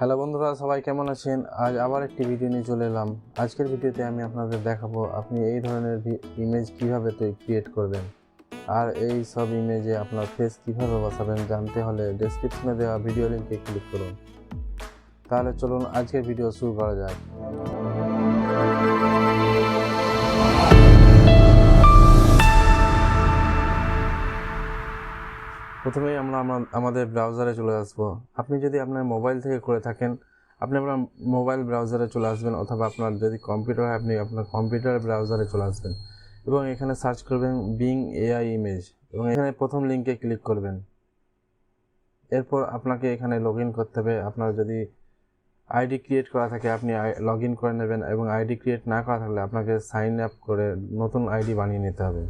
Hello বন্ধুরা, সবাই কেমন আছেন? আজ আবার একটি ভিডিও নিয়ে চলে এলাম। আজকের ভিডিওতে আমি আপনাদের দেখাবো আপনি এই ধরনের ইমেজ কীভাবে তৈরি ক্রিয়েট করবেন। আর এই সব ইমেজে আপনার ফেস কীভাবে বসাবেন জানতে হলে ডেসক্রিপশনে দেওয়া ভিডিও লিঙ্কে ক্লিক করুন। তাহলে চলুন আজকের ভিডিও শুরু করা যাক। প্রথমেই আমরা আমাদের ব্রাউজারে চলে আসব। আপনি যদি আপনার মোবাইল থেকে করে থাকেন, আপনি আপনার মোবাইল ব্রাউজারে চলে আসবেন অথবা আপনার যদি কম্পিউটার হয়, আপনি আপনার কম্পিউটার ব্রাউজারে চলে আসবেন। এবং এখানে সার্চ করবেন বিং এআই ইমেজ এবং এখানে প্রথম লিঙ্কে ক্লিক করবেন। এরপর আপনাকে এখানে লগ করতে হবে। আপনার যদি আইডি ক্রিয়েট করা থাকে, আপনি লগ করে নেবেন এবং আইডি ক্রিয়েট না করা থাকলে আপনাকে সাইন আপ করে নতুন আইডি বানিয়ে নিতে হবে।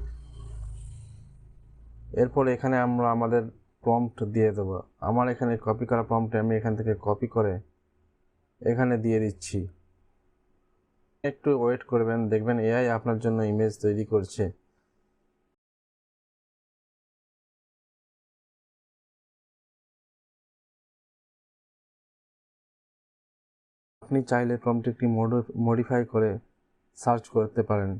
এরপর এখানে আমরা আমাদের প্রম্পট দিয়ে দেবো। আমার এখানে কপি করা প্রম্পটে আমি এখান থেকে কপি করে এখানে দিয়ে দিচ্ছি। একটু ওয়েট করবেন, দেখবেন এআই আপনার জন্য ইমেজ তৈরি করছে। আপনি চাইলে প্রম্পট একটি মডিফাই করে সার্চ করতে পারেন।